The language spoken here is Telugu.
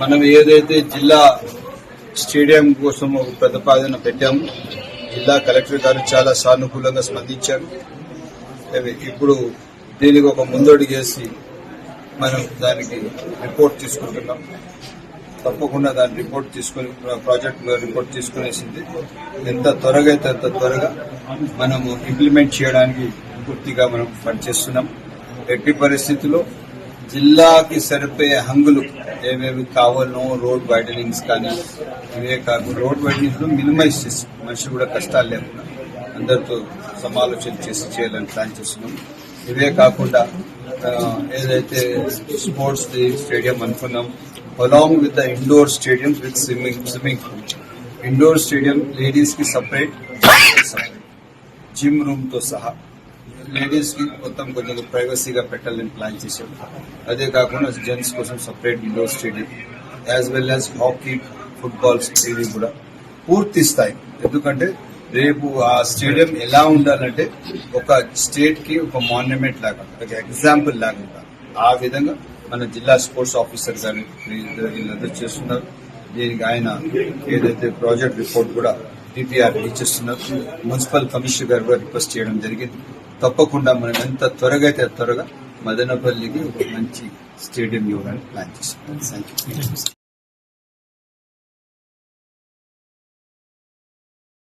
మనం ఏదైతే జిల్లా స్టేడియం కోసం ఒక ప్రతిపాదన పెట్టాము జిల్లా కలెక్టర్ గారు చాలా సానుకూలంగా స్పందించారు. అవి ఇప్పుడు దీనికి ఒక ముందడుగేసి మనం దానికి రిపోర్ట్ తీసుకుంటున్నాం. తప్పకుండా దాని రిపోర్ట్ తీసుకుని ప్రాజెక్ట్ రిపోర్ట్ తీసుకునేసింది. ఎంత త్వరగా అయితే అంత త్వరగా మనము ఇంప్లిమెంట్ చేయడానికి పూర్తిగా మనం పనిచేస్తున్నాం. ఎట్టి పరిస్థితుల్లో జిల్లాకి సరిపోయే హంగులు ఏమేమి కావాలనో రోడ్ వైడనింగ్స్ కానీ ఇవే కాకుండా రోడ్ వైడనింగ్స్ మినిమైజ్ చేసి మనిషి కూడా కష్టాలు లేకుండా అందరితో సమాలోచన చేసి చేయాలని ప్లాన్ చేస్తున్నాం. ఇవే కాకుండా ఏదైతే స్పోర్ట్స్ స్టేడియం అనుకున్నాం along with the indoor stadium with swimming swimming pool indoor stadium లేడీస్కి సపరేట్ జిమ్ రూమ్తో సహా. లేడీస్కి మొత్తం కొంచెం ప్రైవసీగా పెట్టాలని ప్లాన్ చేశాం అదే కాకుండా జెంట్స్ కోసం separate indoor stadium as well as hockey football stadium కూడా పూర్తి స్థాయి. ఎందుకంటే రేపు ఆ స్టేడియం ఎలా ఉండాలంటే ఒక స్టేట్కి ఒక మాన్యుమెంట్ లాగా ఒక ఎగ్జాంపుల్ లాగా ఉండాలి. ఆ విధంగా మన జిల్లా స్పోర్ట్స్ ఆఫీసర్ గారు వీళ్ళందరూ చేస్తున్నారు. దీనికి ఆయన ఏదైతే ప్రాజెక్ట్ రిపోర్ట్ కూడా డిపిఆర్ ఇచ్చేస్తున్నారు. మున్సిపల్ కమిషనర్ గారు కూడా రిక్వెస్ట్ చేయడం జరిగింది. తప్పకుండా మనం ఎంత త్వరగా అయితే త్వరగా మదనపల్లికి ఒక మంచి స్టేడియం ఇవ్వడానికి ప్లాన్ చేస్తున్నాం. Thank you